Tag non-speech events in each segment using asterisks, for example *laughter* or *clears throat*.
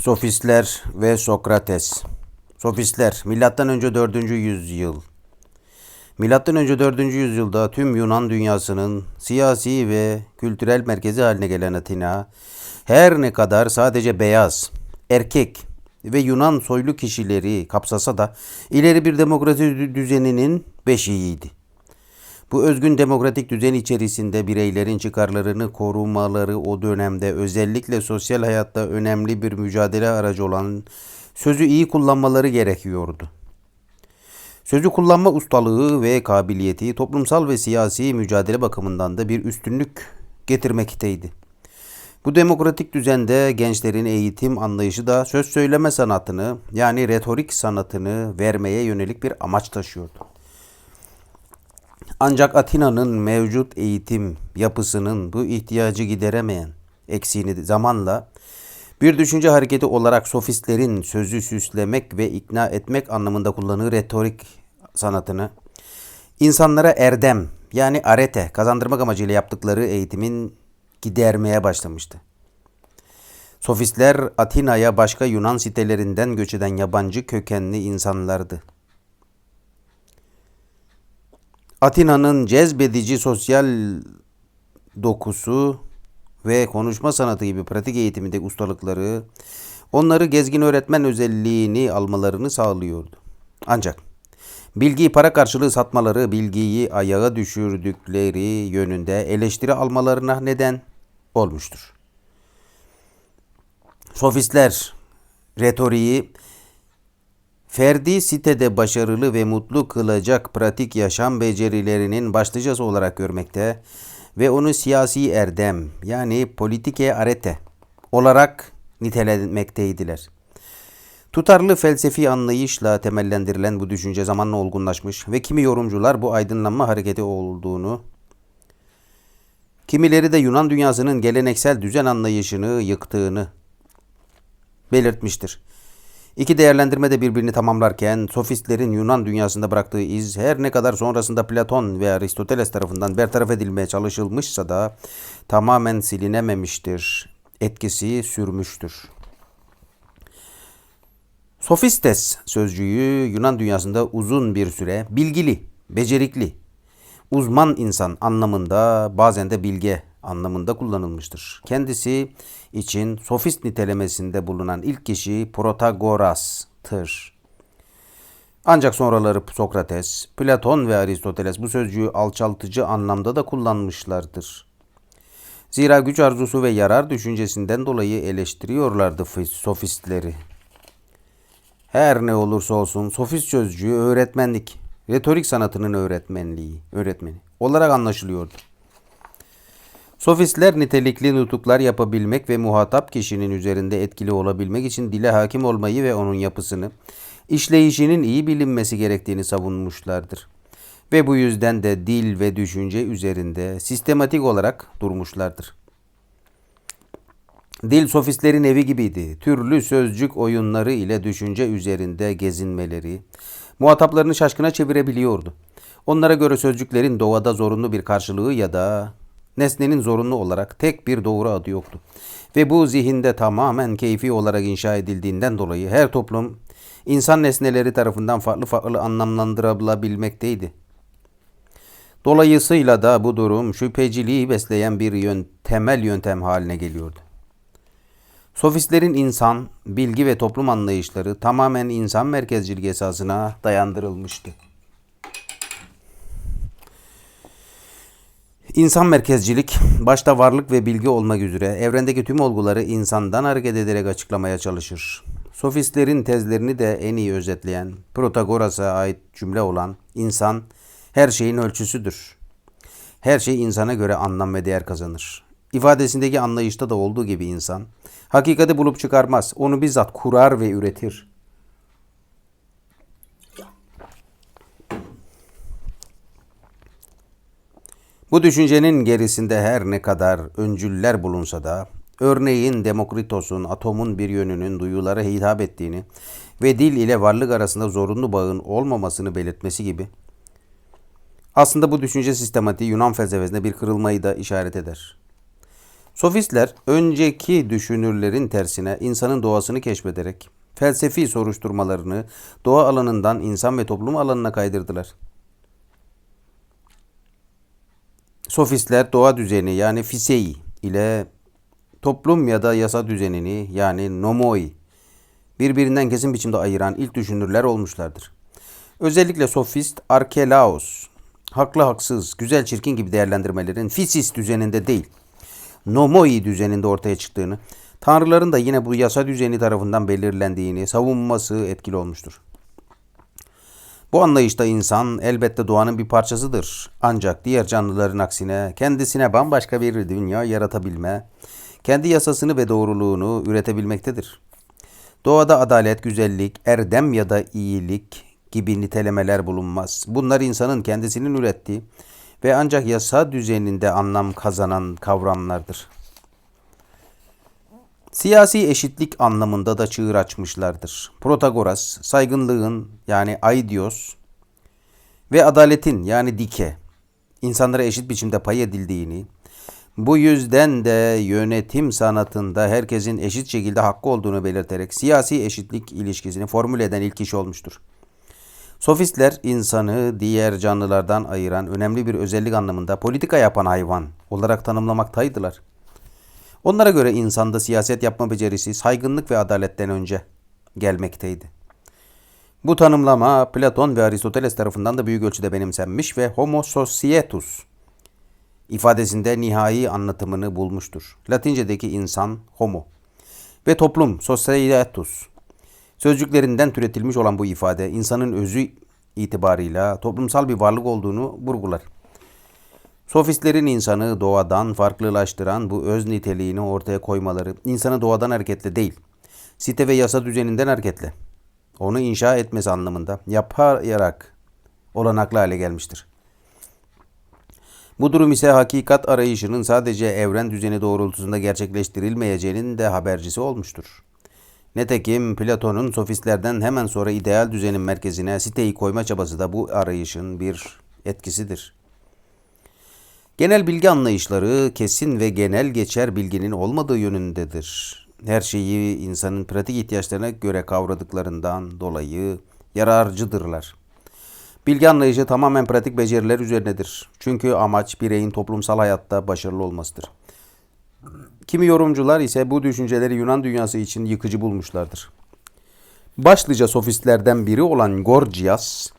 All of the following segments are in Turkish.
Sofistler ve Sokrates. Sofistler milattan önce 4. yüzyıl. Milattan önce 4. yüzyılda tüm Yunan dünyasının siyasi ve kültürel merkezi haline gelen Atina her ne kadar sadece beyaz, erkek ve Yunan soylu kişileri kapsasa da ileri bir demokrasi dü- düzeninin beşiğiydi. Bu özgün demokratik düzen içerisinde bireylerin çıkarlarını korumaları o dönemde özellikle sosyal hayatta önemli bir mücadele aracı olan sözü iyi kullanmaları gerekiyordu. Sözü kullanma ustalığı ve kabiliyeti toplumsal ve siyasi mücadele bakımından da bir üstünlük getirmekteydi. Bu demokratik düzende gençlerin eğitim anlayışı da söz söyleme sanatını yani retorik sanatını vermeye yönelik bir amaç taşıyordu. Ancak Atina'nın mevcut eğitim yapısının bu ihtiyacı gideremeyen eksiğini zamanla bir düşünce hareketi olarak sofistlerin sözü süslemek ve ikna etmek anlamında kullanığı retorik sanatını insanlara erdem yani arete kazandırmak amacıyla yaptıkları eğitimin gidermeye başlamıştı. Sofistler Atina'ya başka Yunan sitelerinden göç eden yabancı kökenli insanlardı. Atina'nın cezbedici sosyal dokusu ve konuşma sanatı gibi pratik eğitiminde ustalıkları onları gezgin öğretmen özelliğini almalarını sağlıyordu. Ancak bilgiyi para karşılığı satmaları bilgiyi ayağa düşürdükleri yönünde eleştiri almalarına neden olmuştur. Sofistler retoriği ferdi sitede başarılı ve mutlu kılacak pratik yaşam becerilerinin başlıcası olarak görmekte ve onu siyasi erdem yani politike arete olarak nitelemekteydilər. Tutarlı felsefi anlayışla temellendirilen bu düşünce zamanla olgunlaşmış ve kimi yorumcular bu aydınlanma hareketi olduğunu, kimileri de Yunan dünyasının geleneksel düzen anlayışını yıktığını belirtmiştir. İki değerlendirme de birbirini tamamlarken sofistlerin Yunan dünyasında bıraktığı iz her ne kadar sonrasında Platon ve Aristoteles tarafından bertaraf edilmeye çalışılmışsa da tamamen silinememiştir. Etkisi sürmüştür. Sofistes sözcüğü Yunan dünyasında uzun bir süre bilgili, becerikli, uzman insan anlamında bazen de bilge anlamında kullanılmıştır. Kendisi için sofist nitelemesinde bulunan ilk kişi Protagoras'tır. Ancak sonraları Sokrates, Platon ve Aristoteles bu sözcüğü alçaltıcı anlamda da kullanmışlardır. Zira güç arzusu ve yarar düşüncesinden dolayı eleştiriyorlardı sofistleri. Her ne olursa olsun sofist sözcüğü öğretmenlik, retorik sanatının öğretmenliği, öğretmeni olarak anlaşılıyordu. Sofistler nitelikli nutuklar yapabilmek ve muhatap kişinin üzerinde etkili olabilmek için dile hakim olmayı ve onun yapısını, işleyişinin iyi bilinmesi gerektiğini savunmuşlardır. Ve bu yüzden de dil ve düşünce üzerinde sistematik olarak durmuşlardır. Dil sofistlerin evi gibiydi. Türlü sözcük oyunları ile düşünce üzerinde gezinmeleri muhataplarını şaşkına çevirebiliyordu. Onlara göre sözcüklerin doğada zorunlu bir karşılığı ya da nesnenin zorunlu olarak tek bir doğru adı yoktu. Ve bu zihinde tamamen keyfi olarak inşa edildiğinden dolayı her toplum insan nesneleri tarafından farklı farklı anlamlandırılabilmekteydi. Dolayısıyla da bu durum şüpheciliği besleyen bir yön, temel yöntem haline geliyordu. Sofistlerin insan, bilgi ve toplum anlayışları tamamen insan merkezcilik esasına dayandırılmıştı. İnsan merkezcilik, başta varlık ve bilgi olmak üzere evrendeki tüm olguları insandan hareket ederek açıklamaya çalışır. Sofistlerin tezlerini de en iyi özetleyen, Protagoras'a ait cümle olan insan her şeyin ölçüsüdür. Her şey insana göre anlam ve değer kazanır. İfadesindeki anlayışta da olduğu gibi insan, hakikati bulup çıkarmaz, onu bizzat kurar ve üretir. Bu düşüncenin gerisinde her ne kadar öncüller bulunsa da, örneğin Demokritos'un atomun bir yönünün duyulara hitap ettiğini ve dil ile varlık arasında zorunlu bağın olmamasını belirtmesi gibi, aslında bu düşünce sistematiği Yunan felsefesinde bir kırılmayı da işaret eder. Sofistler önceki düşünürlerin tersine insanın doğasını keşfederek felsefi soruşturmalarını doğa alanından insan ve toplum alanına kaydırdılar. Sofistler doğa düzeni yani fisei ile toplum ya da yasa düzenini yani nomoi birbirinden kesin biçimde ayıran ilk düşünürler olmuşlardır. Özellikle sofist Arkelaos, haklı haksız, güzel çirkin gibi değerlendirmelerin fisis düzeninde değil, nomoi düzeninde ortaya çıktığını, tanrıların da yine bu yasa düzeni tarafından belirlendiğini savunması etkili olmuştur. Bu anlayışta insan elbette doğanın bir parçasıdır. Ancak diğer canlıların aksine kendisine bambaşka bir dünya yaratabilme, kendi yasasını ve doğruluğunu üretebilmektedir. Doğada adalet, güzellik, erdem ya da iyilik gibi nitelemeler bulunmaz. Bunlar insanın kendisinin ürettiği ve ancak yasa düzeninde anlam kazanan kavramlardır. Siyasi eşitlik anlamında da çığır açmışlardır. Protagoras, saygınlığın yani aidios ve adaletin yani dike, insanlara eşit biçimde pay edildiğini, bu yüzden de yönetim sanatında herkesin eşit şekilde hakkı olduğunu belirterek siyasi eşitlik ilişkisini formüle eden ilk kişi olmuştur. Sofistler insanı diğer canlılardan ayıran önemli bir özellik anlamında politika yapan hayvan olarak tanımlamaktaydılar. Onlara göre insanda siyaset yapma becerisi saygınlık ve adaletten önce gelmekteydi. Bu tanımlama Platon ve Aristoteles tarafından da büyük ölçüde benimsenmiş ve homo societus ifadesinde nihai anlatımını bulmuştur. Latince'deki insan homo ve toplum societus sözcüklerinden türetilmiş olan bu ifade insanın özü itibarıyla toplumsal bir varlık olduğunu vurgular. Sofistlerin insanı doğadan farklılaştıran bu öz niteliğini ortaya koymaları, insanı doğadan hareketle değil, site ve yasa düzeninden hareketle, onu inşa etmesi anlamında yaparak olanaklı hale gelmiştir. Bu durum ise hakikat arayışının sadece evren düzeni doğrultusunda gerçekleştirilmeyeceğinin de habercisi olmuştur. Netekim Platon'un sofistlerden hemen sonra ideal düzenin merkezine siteyi koyma çabası da bu arayışın bir etkisidir. Genel bilgi anlayışları kesin ve genel geçer bilginin olmadığı yönündedir. Her şeyi insanın pratik ihtiyaçlarına göre kavradıklarından dolayı yararcıdırlar. Bilgi anlayışı tamamen pratik beceriler üzerinedir. Çünkü amaç bireyin toplumsal hayatta başarılı olmasıdır. Kimi yorumcular ise bu düşünceleri Yunan dünyası için yıkıcı bulmuşlardır. Başlıca sofistlerden biri olan Gorgias,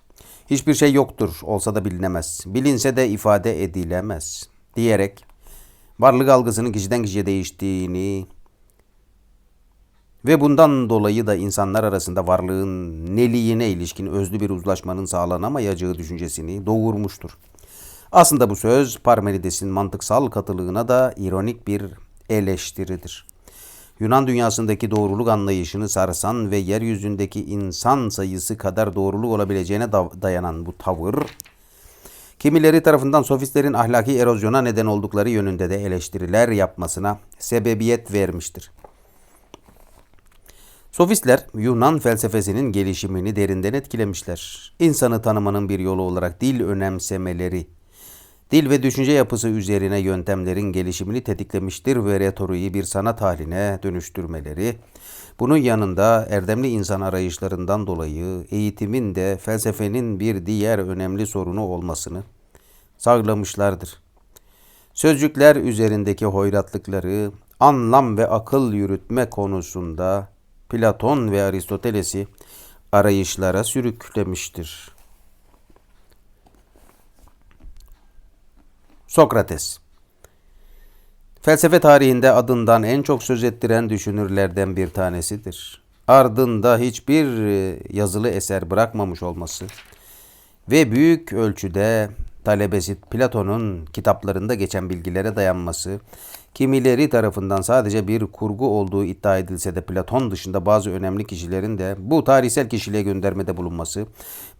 hiçbir şey yoktur olsa da bilinemez, bilinse de ifade edilemez diyerek varlık algısının kişiden kişiye değiştiğini ve bundan dolayı da insanlar arasında varlığın neliğine ilişkin özlü bir uzlaşmanın sağlanamayacağı düşüncesini doğurmuştur. Aslında bu söz Parmenides'in mantıksal katılığına da ironik bir eleştiridir. Yunan dünyasındaki doğruluk anlayışını sarsan ve yeryüzündeki insan sayısı kadar doğruluk olabileceğine dayanan bu tavır, kimileri tarafından sofistlerin ahlaki erozyona neden oldukları yönünde de eleştiriler yapmasına sebebiyet vermiştir. Sofistler Yunan felsefesinin gelişimini derinden etkilemişler. İnsanı tanımanın bir yolu olarak dil önemsemeleri, dil ve düşünce yapısı üzerine yöntemlerin gelişimini tetiklemiştir ve retoriği bir sanat haline dönüştürmeleri, bunun yanında erdemli insan arayışlarından dolayı eğitimin de felsefenin bir diğer önemli sorunu olmasını sağlamışlardır. Sözcükler üzerindeki hoyratlıkları anlam ve akıl yürütme konusunda Platon ve Aristoteles'i arayışlara sürüklemiştir. Sokrates Felsefe tarihinde adından en çok söz ettiren düşünürlerden bir tanesidir. Ardında hiçbir e, yazılı eser bırakmamış olması ve büyük ölçüde talebesi Platon'un kitaplarında geçen bilgilere dayanması, kimileri tarafından sadece bir kurgu olduğu iddia edilse de Platon dışında bazı önemli kişilerin de bu tarihsel kişiliğe göndermede bulunması,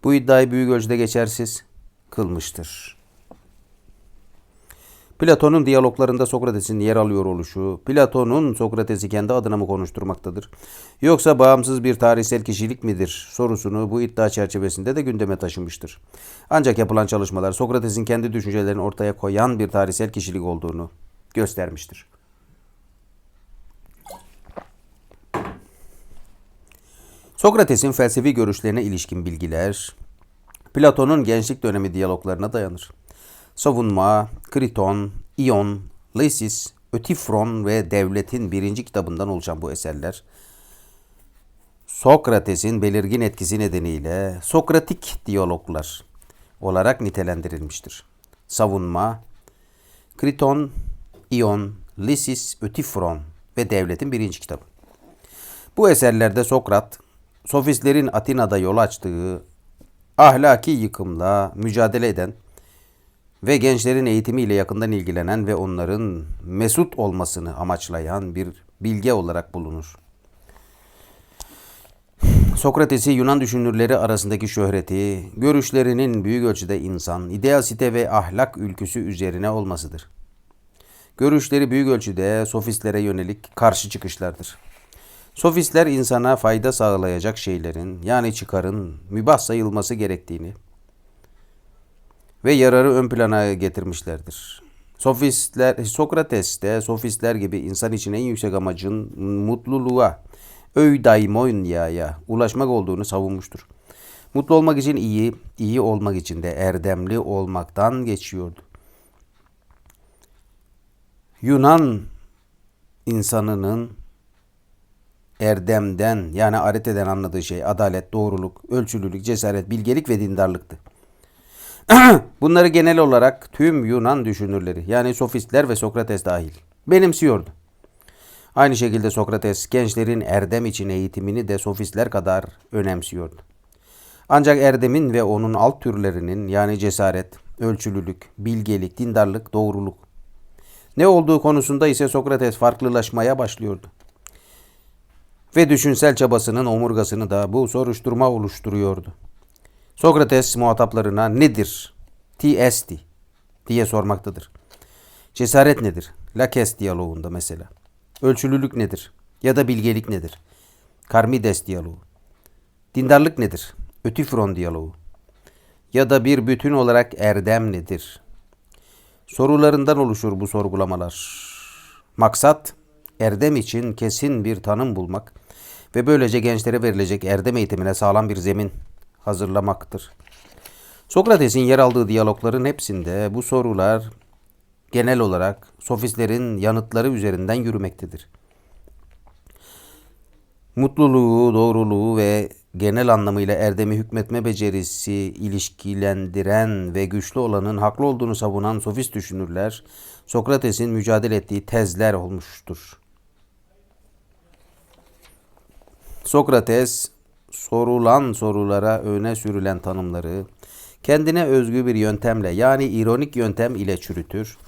bu iddiayı büyük ölçüde geçersiz kılmıştır. Platon'un diyaloglarında Sokrates'in yer alıyor oluşu, Platon'un Sokrates'i kendi adına mı konuşturmaktadır? Yoksa bağımsız bir tarihsel kişilik midir sorusunu bu iddia çerçevesinde de gündeme taşımıştır. Ancak yapılan çalışmalar Sokrates'in kendi düşüncelerini ortaya koyan bir tarihsel kişilik olduğunu göstermiştir. Sokrates'in felsefi görüşlerine ilişkin bilgiler, Platon'un gençlik dönemi diyaloglarına dayanır. Savunma, Kriton, İon, Lysis, Ötifron ve Devletin birinci kitabından oluşan bu eserler Sokrates'in belirgin etkisi nedeniyle Sokratik diyaloglar olarak nitelendirilmiştir. Savunma, Kriton, İon, Lysis, Ötifron ve Devletin birinci kitabı. Bu eserlerde Sokrat, sofistlerin Atina'da yol açtığı ahlaki yıkımla mücadele eden ve gençlerin eğitimiyle yakından ilgilenen ve onların mesut olmasını amaçlayan bir bilge olarak bulunur. Sokrates'i Yunan düşünürleri arasındaki şöhreti, görüşlerinin büyük ölçüde insan, ideasite ve ahlak ülküsü üzerine olmasıdır. Görüşleri büyük ölçüde sofistlere yönelik karşı çıkışlardır. Sofistler insana fayda sağlayacak şeylerin yani çıkarın mübah sayılması gerektiğini ve yararı ön plana getirmişlerdir. Sofistler, Sokrates de sofistler gibi insan için en yüksek amacın mutluluğa, öydaimonyaya ulaşmak olduğunu savunmuştur. Mutlu olmak için iyi, iyi olmak için de erdemli olmaktan geçiyordu. Yunan insanının erdemden yani areteden anladığı şey adalet, doğruluk, ölçülülük, cesaret, bilgelik ve dindarlıktı. *clears throat* Bunları genel olarak tüm Yunan düşünürleri yani sofistler ve Sokrates dahil benimsiyordu. Aynı şekilde Sokrates gençlerin erdem için eğitimini de sofistler kadar önemsiyordu. Ancak erdemin ve onun alt türlerinin yani cesaret, ölçülülük, bilgelik, dindarlık, doğruluk ne olduğu konusunda ise Sokrates farklılaşmaya başlıyordu. Ve düşünsel çabasının omurgasını da bu soruşturma oluşturuyordu. Sokrates muhataplarına nedir? TST diye sormaktadır. Cesaret nedir? Lakes diyaloğunda mesela. Ölçülülük nedir? Ya da bilgelik nedir? Karmides diyaloğu. Dindarlık nedir? Ötifron diyaloğu. Ya da bir bütün olarak erdem nedir? Sorularından oluşur bu sorgulamalar. Maksat erdem için kesin bir tanım bulmak ve böylece gençlere verilecek erdem eğitimine sağlam bir zemin hazırlamaktır. Sokrates'in yer aldığı diyalogların hepsinde bu sorular genel olarak sofistlerin yanıtları üzerinden yürümektedir. Mutluluğu, doğruluğu ve genel anlamıyla erdemi hükmetme becerisi ilişkilendiren ve güçlü olanın haklı olduğunu savunan sofist düşünürler Sokrates'in mücadele ettiği tezler olmuştur. Sokrates sorulan sorulara öne sürülen tanımları kendine özgü bir yöntemle yani ironik yöntem ile çürütür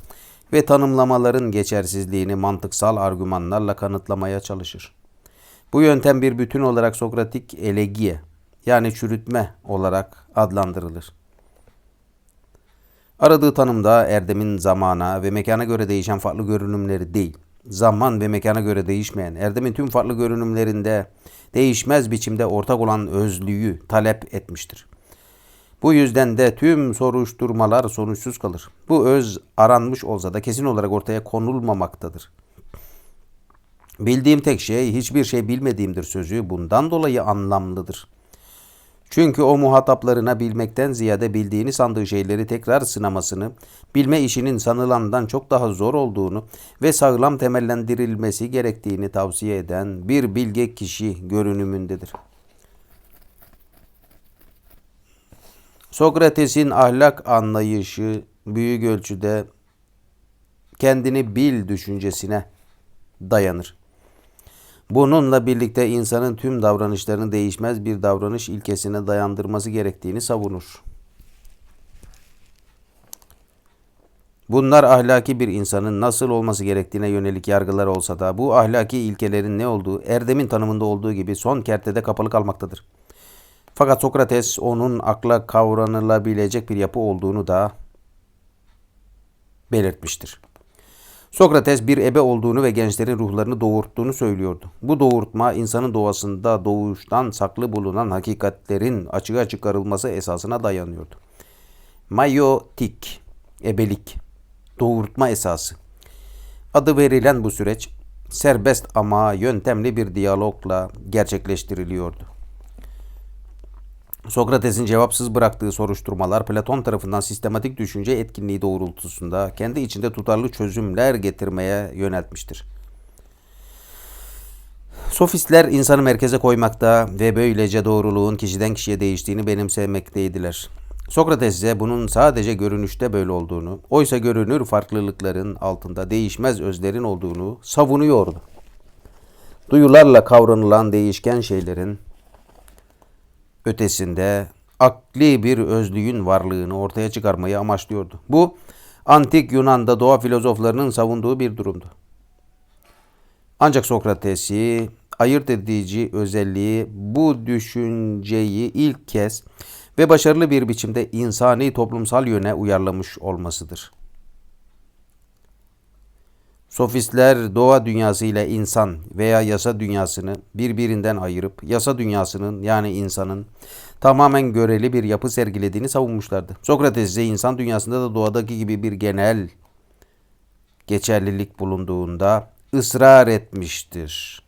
ve tanımlamaların geçersizliğini mantıksal argümanlarla kanıtlamaya çalışır. Bu yöntem bir bütün olarak Sokratik elegiye yani çürütme olarak adlandırılır. Aradığı tanımda erdemin zamana ve mekana göre değişen farklı görünümleri değil, zaman ve mekana göre değişmeyen, erdemin tüm farklı görünümlerinde değişmez biçimde ortak olan özlüğü talep etmiştir. Bu yüzden de tüm soruşturmalar sonuçsuz kalır. Bu öz aranmış olsa da kesin olarak ortaya konulmamaktadır. Bildiğim tek şey hiçbir şey bilmediğimdir sözü bundan dolayı anlamlıdır. Çünkü o muhataplarına bilmekten ziyade bildiğini sandığı şeyleri tekrar sınamasını, bilme işinin sanılandan çok daha zor olduğunu ve sağlam temellendirilmesi gerektiğini tavsiye eden bir bilge kişi görünümündedir. Sokrates'in ahlak anlayışı büyük ölçüde kendini bil düşüncesine dayanır. Bununla birlikte insanın tüm davranışlarını değişmez bir davranış ilkesine dayandırması gerektiğini savunur. Bunlar ahlaki bir insanın nasıl olması gerektiğine yönelik yargılar olsa da bu ahlaki ilkelerin ne olduğu erdemin tanımında olduğu gibi son kertede kapalı kalmaktadır. Fakat Sokrates onun akla kavranılabilecek bir yapı olduğunu da belirtmiştir. Sokrates bir ebe olduğunu ve gençlerin ruhlarını doğurttuğunu söylüyordu. Bu doğurtma insanın doğasında doğuştan saklı bulunan hakikatlerin açığa çıkarılması esasına dayanıyordu. Mayotik, ebelik, doğurtma esası. Adı verilen bu süreç serbest ama yöntemli bir diyalogla gerçekleştiriliyordu. Sokrates'in cevapsız bıraktığı soruşturmalar Platon tarafından sistematik düşünce etkinliği doğrultusunda kendi içinde tutarlı çözümler getirmeye yöneltmiştir. Sofistler insanı merkeze koymakta ve böylece doğruluğun kişiden kişiye değiştiğini benimsemekteydiler. Sokrates ise bunun sadece görünüşte böyle olduğunu, oysa görünür farklılıkların altında değişmez özlerin olduğunu savunuyordu. Duyularla kavranılan değişken şeylerin ötesinde akli bir özlüğün varlığını ortaya çıkarmayı amaçlıyordu. Bu antik Yunan'da doğa filozoflarının savunduğu bir durumdu. Ancak Sokrates'i ayırt edici özelliği bu düşünceyi ilk kez ve başarılı bir biçimde insani toplumsal yöne uyarlamış olmasıdır. Sofistler doğa dünyası ile insan veya yasa dünyasını birbirinden ayırıp yasa dünyasının yani insanın tamamen göreli bir yapı sergilediğini savunmuşlardı. Sokrates ise insan dünyasında da doğadaki gibi bir genel geçerlilik bulunduğunda ısrar etmiştir.